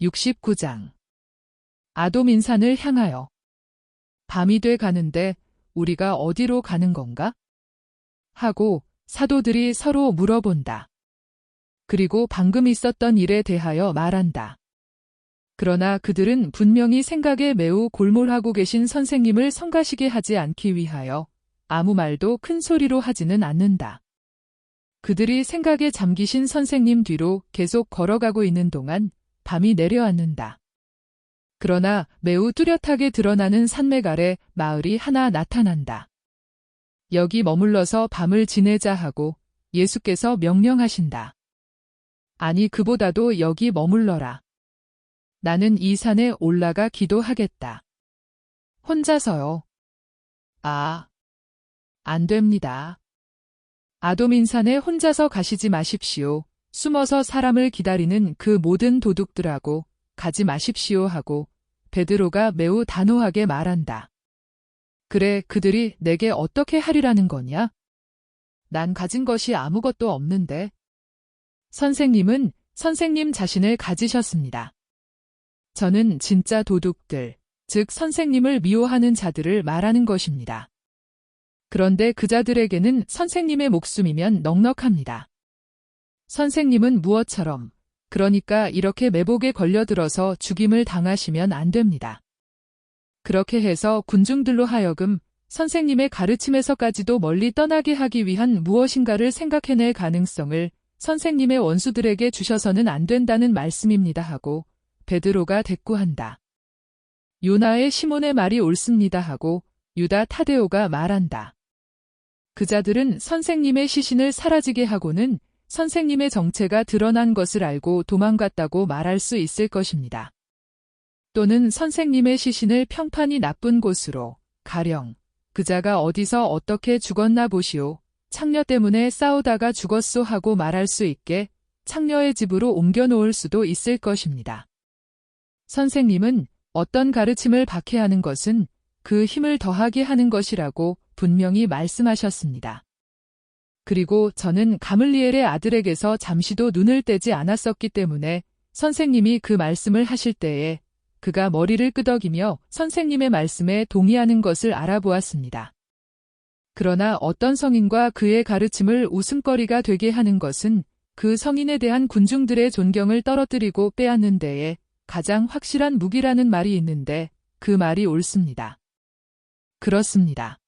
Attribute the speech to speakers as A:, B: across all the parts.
A: 69장 아도민산을 향하여 밤이 돼 가는데 우리가 어디로 가는 건가? 하고 사도들이 서로 물어본다. 그리고 방금 있었던 일에 대하여 말한다. 그러나 그들은 분명히 생각에 매우 골몰하고 계신 선생님을 성가시게 하지 않기 위하여 아무 말도 큰 소리로 하지는 않는다. 그들이 생각에 잠기신 선생님 뒤로 계속 걸어가고 있는 동안 밤이 내려앉는다. 그러나 매우 뚜렷하게 드러나는 산맥 아래 마을이 하나 나타난다. 여기 머물러서 밤을 지내자 하고 예수께서 명령하신다. 아니 그보다도 여기 머물러라. 나는 이 산에 올라가 기도하겠다. 혼자서요. 아, 안 됩니다. 아도민산에 혼자서 가시지 마십시오. 숨어서 사람을 기다리는 그 모든 도둑들하고 가지 마십시오 하고 베드로가 매우 단호하게 말한다. 그래, 그들이 내게 어떻게 하리라는 거냐? 난 가진 것이 아무것도 없는데. 선생님은 선생님 자신을 가지셨습니다. 저는 진짜 도둑들, 즉 선생님을 미워하는 자들을 말하는 것입니다. 그런데 그 자들에게는 선생님의 목숨이면 넉넉합니다. 선생님은 무엇처럼, 그러니까 이렇게 매복에 걸려들어서 죽임을 당하시면 안 됩니다. 그렇게 해서 군중들로 하여금 선생님의 가르침에서까지도 멀리 떠나게 하기 위한 무엇인가를 생각해낼 가능성을 선생님의 원수들에게 주셔서는 안 된다는 말씀입니다 하고 베드로가 대꾸한다. 요나의 시몬의 말이 옳습니다 하고 유다 타데오가 말한다. 그자들은 선생님의 시신을 사라지게 하고는 선생님의 정체가 드러난 것을 알고 도망갔다고 말할 수 있을 것입니다. 또는 선생님의 시신을 평판이 나쁜 곳으로 가령 그자가 어디서 어떻게 죽었나 보시오. 창녀 때문에 싸우다가 죽었소 하고 말할 수 있게 창녀의 집으로 옮겨 놓을 수도 있을 것입니다. 선생님은 어떤 가르침을 박해하는 것은 그 힘을 더하게 하는 것이라고 분명히 말씀하셨습니다. 그리고 저는 가물리엘의 아들에게서 잠시도 눈을 떼지 않았었기 때문에 선생님이 그 말씀을 하실 때에 그가 머리를 끄덕이며 선생님의 말씀에 동의하는 것을 알아보았습니다. 그러나 어떤 성인과 그의 가르침을 웃음거리가 되게 하는 것은 그 성인에 대한 군중들의 존경을 떨어뜨리고 빼앗는 데에 가장 확실한 무기라는 말이 있는데 그 말이 옳습니다. 그렇습니다.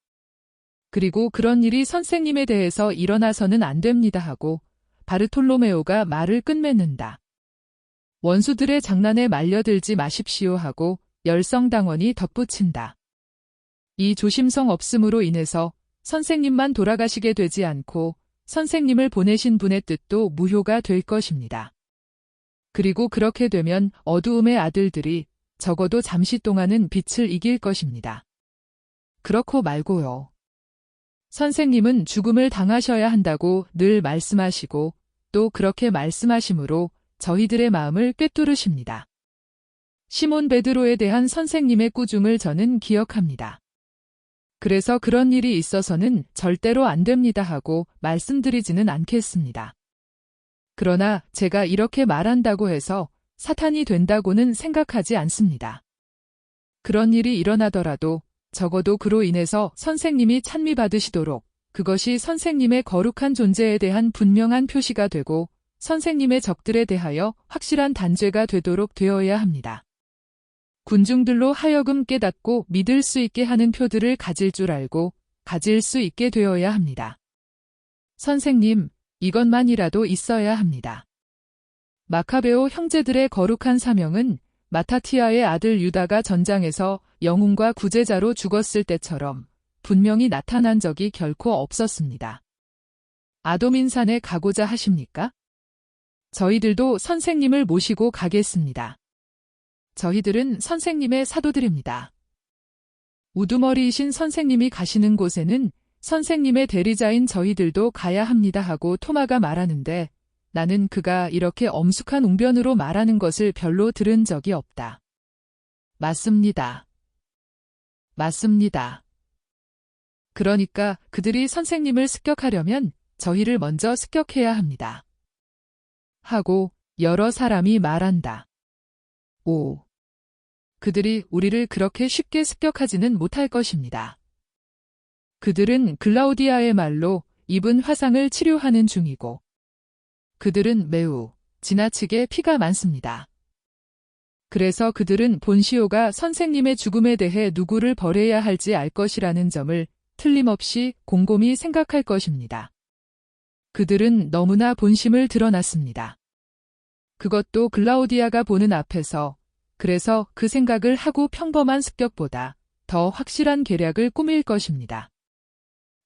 A: 그리고 그런 일이 선생님에 대해서 일어나서는 안 됩니다 하고 바르톨로메오가 말을 끝맺는다. 원수들의 장난에 말려들지 마십시오 하고 열성당원이 덧붙인다. 이 조심성 없음으로 인해서 선생님만 돌아가시게 되지 않고 선생님을 보내신 분의 뜻도 무효가 될 것입니다. 그리고 그렇게 되면 어두움의 아들들이 적어도 잠시 동안은 빛을 이길 것입니다. 그렇고 말고요. 선생님은 죽음을 당하셔야 한다고 늘 말씀하시고 또 그렇게 말씀하시므로 저희들의 마음을 꿰뚫으십니다. 시몬 베드로에 대한 선생님의 꾸중을 저는 기억합니다. 그래서 그런 일이 있어서는 절대로 안 됩니다 하고 말씀드리지는 않겠습니다. 그러나 제가 이렇게 말한다고 해서 사탄이 된다고는 생각하지 않습니다. 그런 일이 일어나더라도 적어도 그로 인해서 선생님이 찬미받으시도록 그것이 선생님의 거룩한 존재에 대한 분명한 표시가 되고 선생님의 적들에 대하여 확실한 단죄가 되도록 되어야 합니다. 군중들로 하여금 깨닫고 믿을 수 있게 하는 표들을 가질 줄 알고 가질 수 있게 되어야 합니다. 선생님, 이것만이라도 있어야 합니다. 마카베오 형제들의 거룩한 사명은 마타티아의 아들 유다가 전장에서 영웅과 구제자로 죽었을 때처럼 분명히 나타난 적이 결코 없었습니다. 아도민산에 가고자 하십니까? 저희들도 선생님을 모시고 가겠습니다. 저희들은 선생님의 사도들입니다. 우두머리이신 선생님이 가시는 곳에는 선생님의 대리자인 저희들도 가야 합니다 하고 토마가 말하는데 나는 그가 이렇게 엄숙한 웅변으로 말하는 것을 별로 들은 적이 없다. 맞습니다. 맞습니다. 그러니까 그들이 선생님을 습격하려면 저희를 먼저 습격해야 합니다. 하고 여러 사람이 말한다. 5. 그들이 우리를 그렇게 쉽게 습격하지는 못할 것입니다. 그들은 글라우디아의 말로 입은 화상을 치료하는 중이고, 그들은 매우 지나치게 피가 많습니다. 그래서 그들은 본시오가 선생님의 죽음에 대해 누구를 벌해야 할지 알 것이라는 점을 틀림없이 곰곰이 생각할 것입니다. 그들은 너무나 본심을 드러났습니다. 그것도 글라우디아가 보는 앞에서 그래서 그 생각을 하고 평범한 습격보다 더 확실한 계략을 꾸밀 것입니다.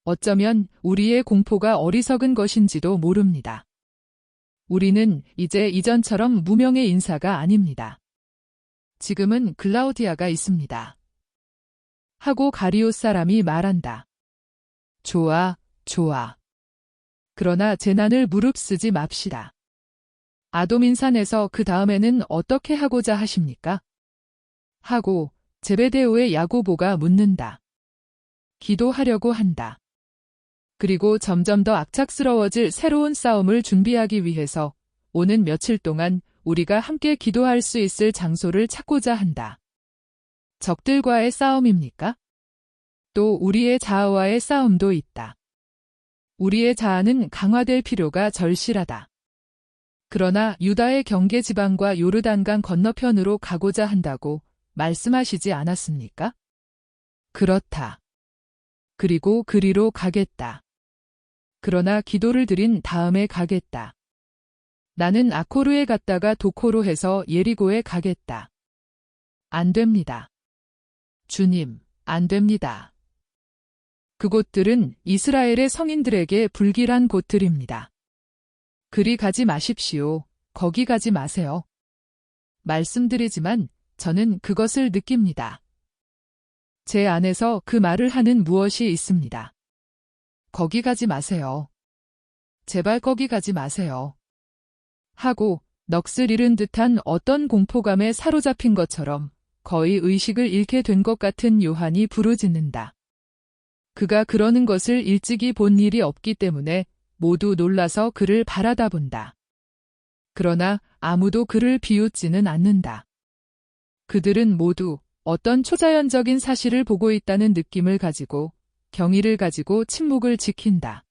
A: 어쩌면 우리의 공포가 어리석은 것인지도 모릅니다. 우리는 이제 이전처럼 무명의 인사가 아닙니다. 지금은 글라우디아가 있습니다. 하고 가리오 사람이 말한다. 좋아, 좋아. 그러나 재난을 무릅쓰지 맙시다. 아도민산에서 그 다음에는 어떻게 하고자 하십니까? 하고 제베데오의 야고보가 묻는다. 기도하려고 한다. 그리고 점점 더 악착스러워질 새로운 싸움을 준비하기 위해서 오는 며칠 동안 우리가 함께 기도할 수 있을 장소를 찾고자 한다. 적들과의 싸움입니까? 또 우리의 자아와의 싸움도 있다. 우리의 자아는 강화될 필요가 절실하다. 그러나 유다의 경계 지방과 요르단강 건너편으로 가고자 한다고 말씀하시지 않았습니까? 그렇다. 그리고 그리로 가겠다. 그러나 기도를 드린 다음에 가겠다. 나는 아코르에 갔다가 도코로 해서 예리고에 가겠다. 안 됩니다. 주님, 안 됩니다. 그곳들은 이스라엘의 성인들에게 불길한 곳들입니다. 그리 가지 마십시오. 거기 가지 마세요. 말씀드리지만 저는 그것을 느낍니다. 제 안에서 그 말을 하는 무엇이 있습니다. 거기 가지 마세요. 제발 거기 가지 마세요. 하고 넋을 잃은 듯한 어떤 공포감에 사로잡힌 것처럼 거의 의식을 잃게 된 것 같은 요한이 부르짖는다. 그가 그러는 것을 일찍이 본 일이 없기 때문에 모두 놀라서 그를 바라다 본다. 그러나 아무도 그를 비웃지는 않는다. 그들은 모두 어떤 초자연적인 사실을 보고 있다는 느낌을 가지고 경의를 가지고 침묵을 지킨다.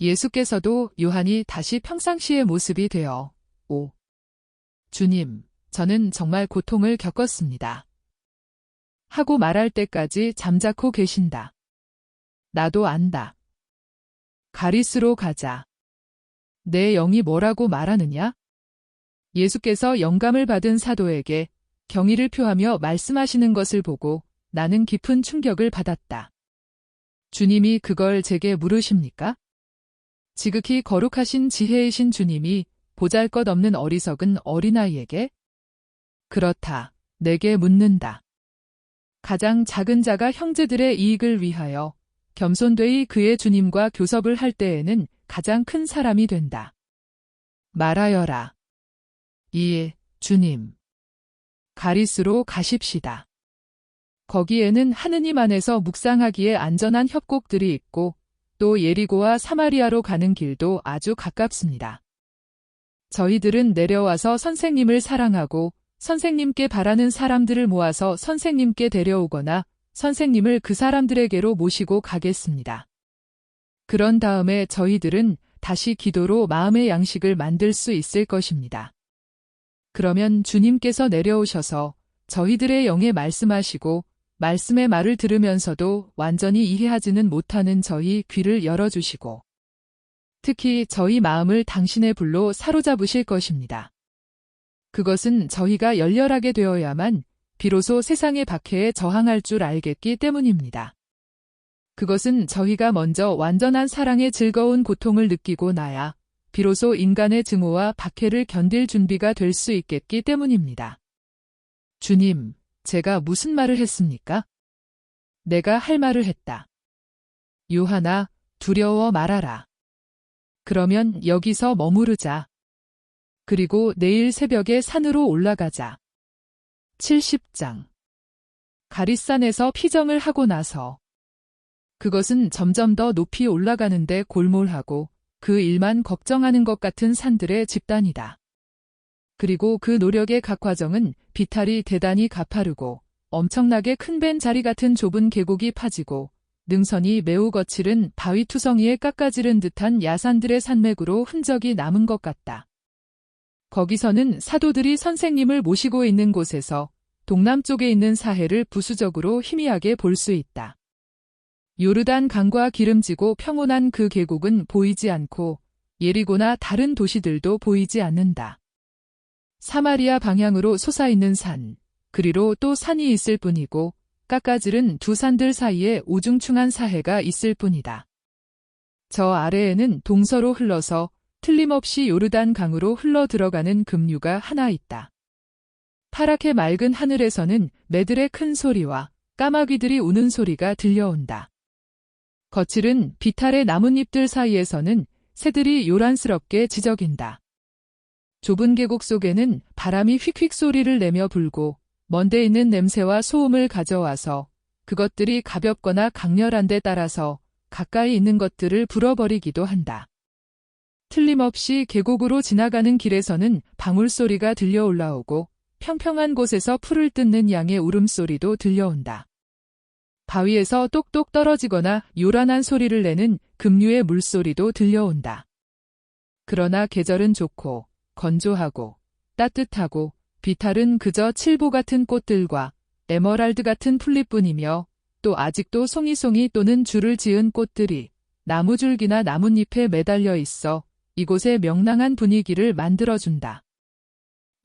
A: 예수께서도 요한이 다시 평상시의 모습이 되어 오. 주님, 저는 정말 고통을 겪었습니다. 하고 말할 때까지 잠자코 계신다. 나도 안다. 가리스로 가자. 내 영이 뭐라고 말하느냐? 예수께서 영감을 받은 사도에게 경의를 표하며 말씀하시는 것을 보고 나는 깊은 충격을 받았다. 주님이 그걸 제게 물으십니까? 지극히 거룩하신 지혜이신 주님이 보잘 것 없는 어리석은 어린아이에게 그렇다. 내게 묻는다. 가장 작은 자가 형제들의 이익을 위하여 겸손되이 그의 주님과 교섭을 할 때에는 가장 큰 사람이 된다. 말하여라. 이에 주님. 가리스로 가십시다. 거기에는 하느님 안에서 묵상하기에 안전한 협곡들이 있고 또 예리고와 사마리아로 가는 길도 아주 가깝습니다. 저희들은 내려와서 선생님을 사랑하고 선생님께 바라는 사람들을 모아서 선생님께 데려오거나 선생님을 그 사람들에게로 모시고 가겠습니다. 그런 다음에 저희들은 다시 기도로 마음의 양식을 만들 수 있을 것입니다. 그러면 주님께서 내려오셔서 저희들의 영에 말씀하시고 말씀의 말을 들으면서도 완전히 이해하지는 못하는 저희 귀를 열어주시고 특히 저희 마음을 당신의 불로 사로잡으실 것입니다. 그것은 저희가 열렬하게 되어야만 비로소 세상의 박해에 저항할 줄 알겠기 때문입니다. 그것은 저희가 먼저 완전한 사랑의 즐거운 고통을 느끼고 나야 비로소 인간의 증오와 박해를 견딜 준비가 될 수 있겠기 때문입니다. 주님, 제가 무슨 말을 했습니까? 내가 할 말을 했다. 요하나, 두려워 말아라. 그러면 여기서 머무르자. 그리고 내일 새벽에 산으로 올라가자. 70장. 가리산에서 피정을 하고 나서 그것은 점점 더 높이 올라가는데 골몰하고 그 일만 걱정하는 것 같은 산들의 집단이다. 그리고 그 노력의 각 과정은 비탈이 대단히 가파르고 엄청나게 큰 벤 자리 같은 좁은 계곡이 파지고 능선이 매우 거칠은 바위 투성이에 깎아지른 듯한 야산들의 산맥으로 흔적이 남은 것 같다. 거기서는 사도들이 선생님을 모시고 있는 곳에서 동남쪽에 있는 사해를 부수적으로 희미하게 볼 수 있다. 요르단 강과 기름지고 평온한 그 계곡은 보이지 않고 예리고나 다른 도시들도 보이지 않는다. 사마리아 방향으로 솟아있는 산, 그리로 또 산이 있을 뿐이고 깎아지른 두 산들 사이에 우중충한 사해가 있을 뿐이다. 저 아래에는 동서로 흘러서 틀림없이 요르단 강으로 흘러 들어가는 급류가 하나 있다. 파랗게 맑은 하늘에서는 매들의 큰 소리와 까마귀들이 우는 소리가 들려온다. 거칠은 비탈의 나뭇잎들 사이에서는 새들이 요란스럽게 지저긴다. 좁은 계곡 속에는 바람이 휙휙 소리를 내며 불고 먼데 있는 냄새와 소음을 가져와서 그것들이 가볍거나 강렬한 데 따라서 가까이 있는 것들을 불어버리기도 한다. 틀림없이 계곡으로 지나가는 길에서는 방울소리가 들려 올라오고 평평한 곳에서 풀을 뜯는 양의 울음소리도 들려온다. 바위에서 똑똑 떨어지거나 요란한 소리를 내는 급류의 물소리도 들려온다. 그러나 계절은 좋고 건조하고 따뜻하고 비탈은 그저 칠보 같은 꽃들과 에머랄드 같은 풀잎뿐이며 또 아직도 송이송이 또는 줄을 지은 꽃들이 나무줄기나 나뭇잎에 매달려 있어 이곳의 명랑한 분위기를 만들어준다.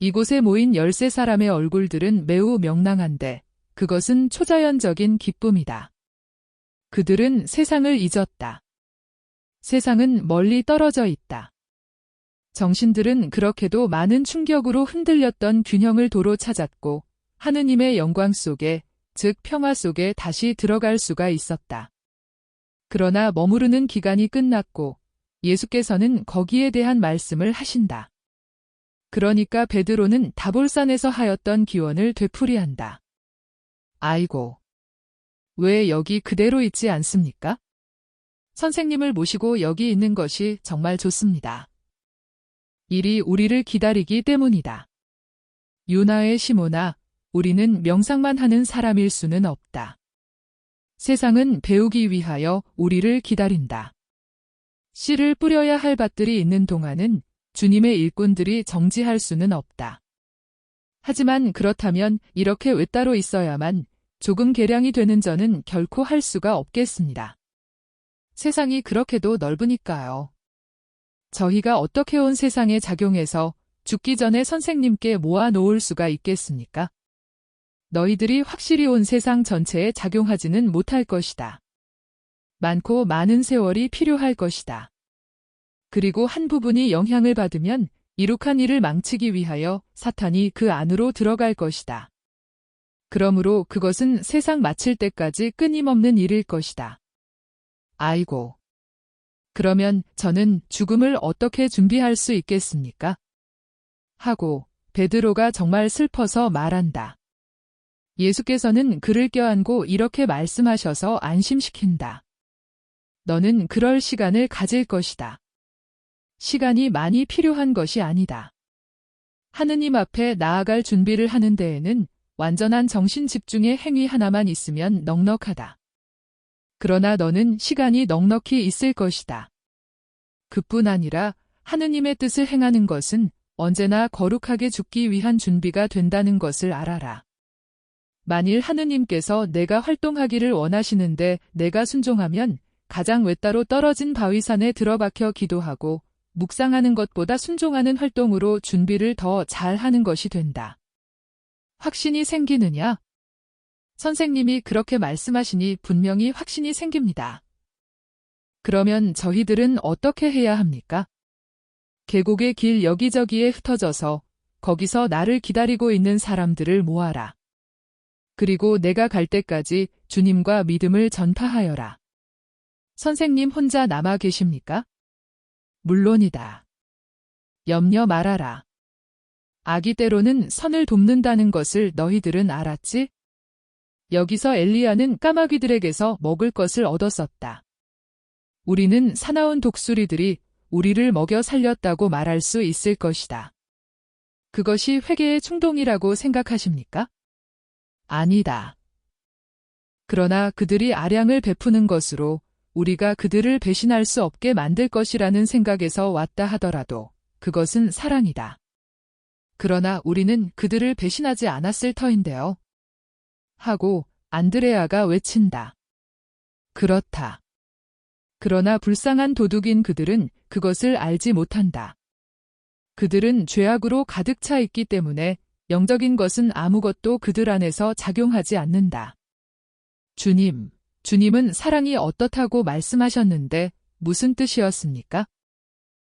A: 이곳에 모인 열세 사람의 얼굴들은 매우 명랑한데 그것은 초자연적인 기쁨이다. 그들은 세상을 잊었다. 세상은 멀리 떨어져 있다. 정신들은 그렇게도 많은 충격으로 흔들렸던 균형을 도로 찾았고 하느님의 영광 속에, 즉 평화 속에 다시 들어갈 수가 있었다. 그러나 머무르는 기간이 끝났고 예수께서는 거기에 대한 말씀을 하신다. 그러니까 베드로는 다볼산에서 하였던 기원을 되풀이한다. 아이고. 왜 여기 그대로 있지 않습니까? 선생님을 모시고 여기 있는 것이 정말 좋습니다. 일이 우리를 기다리기 때문이다. 유나의 시모나, 우리는 명상만 하는 사람일 수는 없다. 세상은 배우기 위하여 우리를 기다린다. 씨를 뿌려야 할 밭들이 있는 동안은 주님의 일꾼들이 정지할 수는 없다. 하지만 그렇다면 이렇게 외따로 있어야만 조금 개량이 되는 저는 결코 할 수가 없겠습니다. 세상이 그렇게도 넓으니까요. 저희가 어떻게 온 세상에 작용해서 죽기 전에 선생님께 모아 놓을 수가 있겠습니까? 너희들이 확실히 온 세상 전체에 작용하지는 못할 것이다. 많고 많은 세월이 필요할 것이다. 그리고 한 부분이 영향을 받으면 이룩한 일을 망치기 위하여 사탄이 그 안으로 들어갈 것이다. 그러므로 그것은 세상 마칠 때까지 끊임없는 일일 것이다. 아이고. 그러면 저는 죽음을 어떻게 준비할 수 있겠습니까? 하고 베드로가 정말 슬퍼서 말한다. 예수께서는 그를 껴안고 이렇게 말씀하셔서 안심시킨다. 너는 그럴 시간을 가질 것이다. 시간이 많이 필요한 것이 아니다. 하느님 앞에 나아갈 준비를 하는 데에는 완전한 정신 집중의 행위 하나만 있으면 넉넉하다. 그러나 너는 시간이 넉넉히 있을 것이다. 그뿐 아니라 하느님의 뜻을 행하는 것은 언제나 거룩하게 죽기 위한 준비가 된다는 것을 알아라. 만일 하느님께서 내가 활동하기를 원하시는데 내가 순종하면 가장 외따로 떨어진 바위산에 들어박혀 기도하고 묵상하는 것보다 순종하는 활동으로 준비를 더 잘하는 것이 된다. 확신이 생기느냐? 선생님이 그렇게 말씀하시니 분명히 확신이 생깁니다. 그러면 저희들은 어떻게 해야 합니까? 계곡의 길 여기저기에 흩어져서 거기서 나를 기다리고 있는 사람들을 모아라. 그리고 내가 갈 때까지 주님과 믿음을 전파하여라. 선생님 혼자 남아 계십니까? 물론이다. 염려 말아라. 아기 때로는 선을 돕는다는 것을 너희들은 알았지? 여기서 엘리야는 까마귀들에게서 먹을 것을 얻었었다. 우리는 사나운 독수리들이 우리를 먹여 살렸다고 말할 수 있을 것이다. 그것이 회개의 충동이라고 생각하십니까? 아니다. 그러나 그들이 아량을 베푸는 것으로 우리가 그들을 배신할 수 없게 만들 것이라는 생각에서 왔다 하더라도 그것은 사랑이다. 그러나 우리는 그들을 배신하지 않았을 터인데요. 하고 안드레아가 외친다. 그렇다. 그러나 불쌍한 도둑인 그들은 그것을 알지 못한다. 그들은 죄악으로 가득 차 있기 때문에 영적인 것은 아무것도 그들 안에서 작용하지 않는다. 주님, 주님은 사랑이 어떻다고 말씀하셨는데 무슨 뜻이었습니까?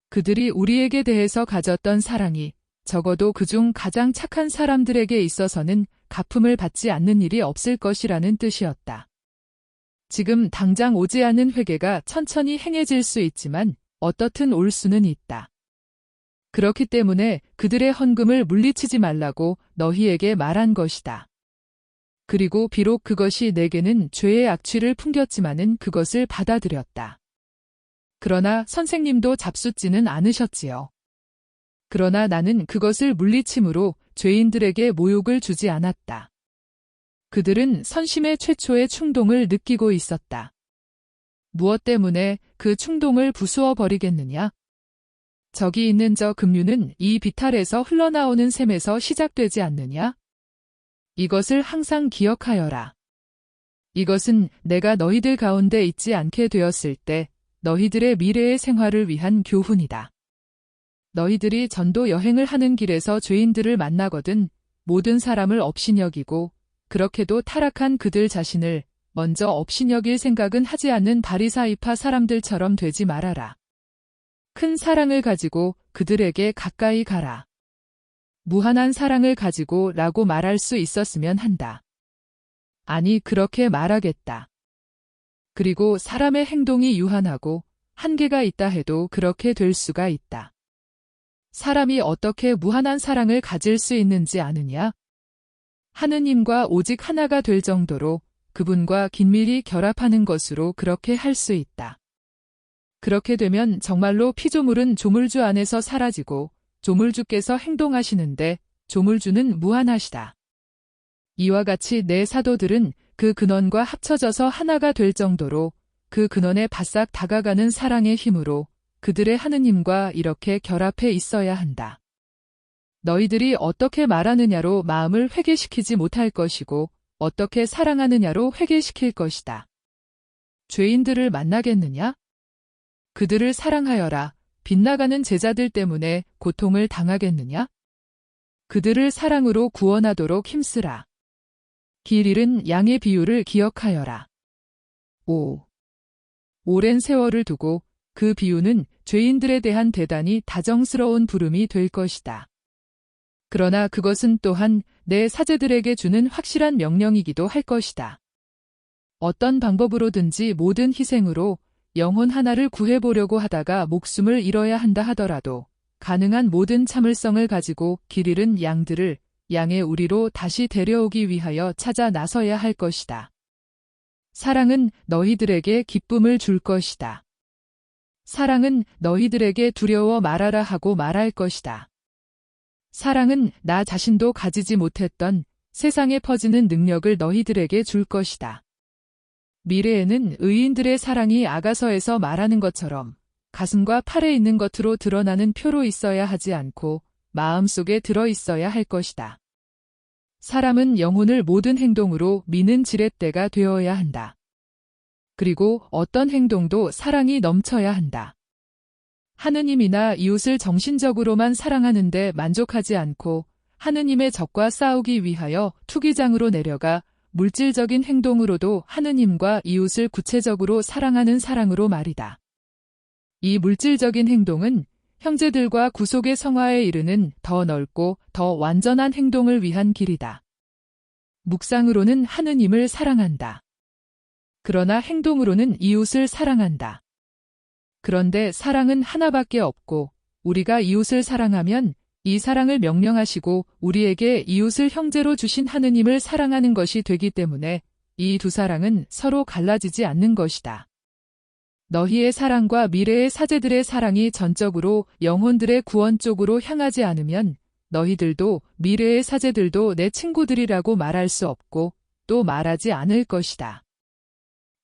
A: 그들이 우리에게 대해서 가졌던 사랑이 적어도 그중 가장 착한 사람들에게 있어서는 가품을 받지 않는 일이 없을 것이라는 뜻이었다. 지금 당장 오지 않은 회개가 천천히 행해질 수 있지만 어떻든 올 수는 있다. 그렇기 때문에 그들의 헌금을 물리치지 말라고 너희에게 말한 것이다. 그리고 비록 그것이 내게는 죄의 악취를 풍겼지만은 그것을 받아들였다. 그러나 선생님도 잡숫지는 않으셨지요. 그러나 나는 그것을 물리침으로 죄인들에게 모욕을 주지 않았다. 그들은 선심의 최초의 충동을 느끼고 있었다. 무엇 때문에 그 충동을 부수어 버리겠느냐? 저기 있는 저 급류는 이 비탈에서 흘러나오는 샘에서 시작되지 않느냐? 이것을 항상 기억하여라. 이것은 내가 너희들 가운데 있지 않게 되었을 때 너희들의 미래의 생활을 위한 교훈이다. 너희들이 전도 여행을 하는 길에서 죄인들을 만나거든 모든 사람을 업신여기고 그렇게도 타락한 그들 자신을 먼저 업신여길 생각은 하지 않는 바리사이파 사람들처럼 되지 말아라. 큰 사랑을 가지고 그들에게 가까이 가라. 무한한 사랑을 가지고 라고 말할 수 있었으면 한다. 아니, 그렇게 말하겠다. 그리고 사람의 행동이 유한하고 한계가 있다 해도 그렇게 될 수가 있다. 사람이 어떻게 무한한 사랑을 가질 수 있는지 아느냐? 하느님과 오직 하나가 될 정도로 그분과 긴밀히 결합하는 것으로 그렇게 할 수 있다. 그렇게 되면 정말로 피조물은 조물주 안에서 사라지고 조물주께서 행동하시는데 조물주는 무한하시다. 이와 같이 내 사도들은 그 근원과 합쳐져서 하나가 될 정도로 그 근원에 바싹 다가가는 사랑의 힘으로 그들의 하느님과 이렇게 결합해 있어야 한다. 너희들이 어떻게 말하느냐로 마음을 회개시키지 못할 것이고 어떻게 사랑하느냐로 회개시킬 것이다. 죄인들을 만나겠느냐? 그들을 사랑하여라. 빗나가는 제자들 때문에 고통을 당하겠느냐? 그들을 사랑으로 구원하도록 힘쓰라. 길 잃은 양의 비유를 기억하여라. 5. 오랜 세월을 두고 그 비유는 죄인들에 대한 대단히 다정스러운 부름이 될 것이다. 그러나 그것은 또한 내 사제들에게 주는 확실한 명령이기도 할 것이다. 어떤 방법으로든지 모든 희생으로 영혼 하나를 구해보려고 하다가 목숨을 잃어야 한다 하더라도 가능한 모든 참을성을 가지고 길 잃은 양들을 양의 우리로 다시 데려오기 위하여 찾아 나서야 할 것이다. 사랑은 너희들에게 기쁨을 줄 것이다. 사랑은 너희들에게 두려워 말하라 하고 말할 것이다. 사랑은 나 자신도 가지지 못했던 세상에 퍼지는 능력을 너희들에게 줄 것이다. 미래에는 의인들의 사랑이 아가서에서 말하는 것처럼 가슴과 팔에 있는 것으로 드러나는 표로 있어야 하지 않고 마음속에 들어 있어야 할 것이다. 사람은 영혼을 모든 행동으로 미는 지렛대가 되어야 한다. 그리고 어떤 행동도 사랑이 넘쳐야 한다. 하느님이나 이웃을 정신적으로만 사랑하는데 만족하지 않고 하느님의 적과 싸우기 위하여 투기장으로 내려가 물질적인 행동으로도 하느님과 이웃을 구체적으로 사랑하는 사랑으로 말이다. 이 물질적인 행동은 형제들과 구속의 성화에 이르는 더 넓고 더 완전한 행동을 위한 길이다. 묵상으로는 하느님을 사랑한다. 그러나 행동으로는 이웃을 사랑한다. 그런데 사랑은 하나밖에 없고 우리가 이웃을 사랑하면 이 사랑을 명령하시고 우리에게 이웃을 형제로 주신 하느님을 사랑하는 것이 되기 때문에 이 두 사랑은 서로 갈라지지 않는 것이다. 너희의 사랑과 미래의 사제들의 사랑이 전적으로 영혼들의 구원 쪽으로 향하지 않으면 너희들도 미래의 사제들도 내 친구들이라고 말할 수 없고 또 말하지 않을 것이다.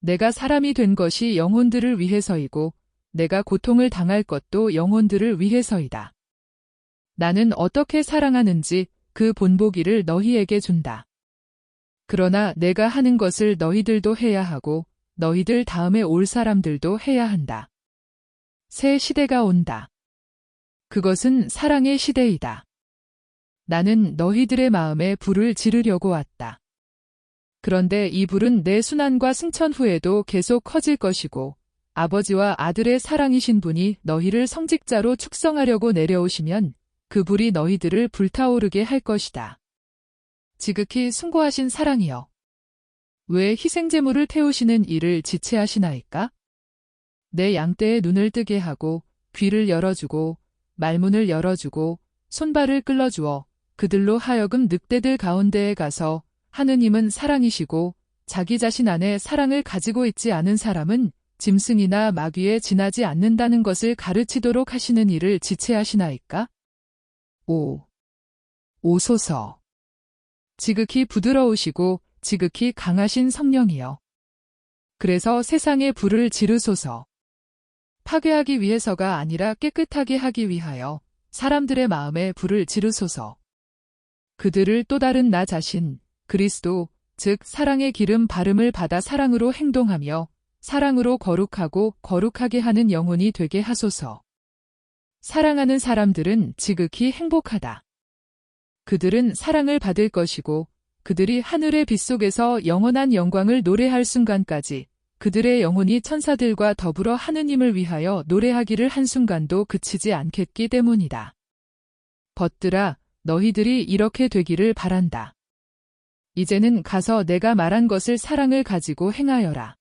A: 내가 사람이 된 것이 영혼들을 위해서이고 내가 고통을 당할 것도 영혼들을 위해서이다. 나는 어떻게 사랑하는지 그 본보기를 너희에게 준다. 그러나 내가 하는 것을 너희들도 해야 하고 너희들 다음에 올 사람들도 해야 한다. 새 시대가 온다. 그것은 사랑의 시대이다. 나는 너희들의 마음에 불을 지르려고 왔다. 그런데 이 불은 내 순환과 승천 후에도 계속 커질 것이고 아버지와 아들의 사랑이신 분이 너희를 성직자로 축성하려고 내려오시면 그 불이 너희들을 불타오르게 할 것이다. 지극히 숭고하신 사랑이여. 왜 희생제물을 태우시는 일을 지체하시나이까? 내 양떼의 눈을 뜨게 하고 귀를 열어주고 말문을 열어주고 손발을 끌어주어 그들로 하여금 늑대들 가운데에 가서 하느님은 사랑이시고 자기 자신 안에 사랑을 가지고 있지 않은 사람은 짐승이나 마귀에 지나지 않는다는 것을 가르치도록 하시는 일을 지체하시나이까? 5. 오소서. 지극히 부드러우시고 지극히 강하신 성령이여. 그래서 세상에 불을 지르소서. 파괴하기 위해서가 아니라 깨끗하게 하기 위하여 사람들의 마음에 불을 지르소서. 그들을 또 다른 나 자신, 그리스도, 즉 사랑의 기름 바름을 받아 사랑으로 행동하며 사랑으로 거룩하고 거룩하게 하는 영혼이 되게 하소서. 사랑하는 사람들은 지극히 행복하다. 그들은 사랑을 받을 것이고 그들이 하늘의 빛 속에서 영원한 영광을 노래할 순간까지 그들의 영혼이 천사들과 더불어 하느님을 위하여 노래하기를 한순간도 그치지 않겠기 때문이다. 벗들아, 너희들이 이렇게 되기를 바란다. 이제는 가서 내가 말한 것을 사랑을 가지고 행하여라.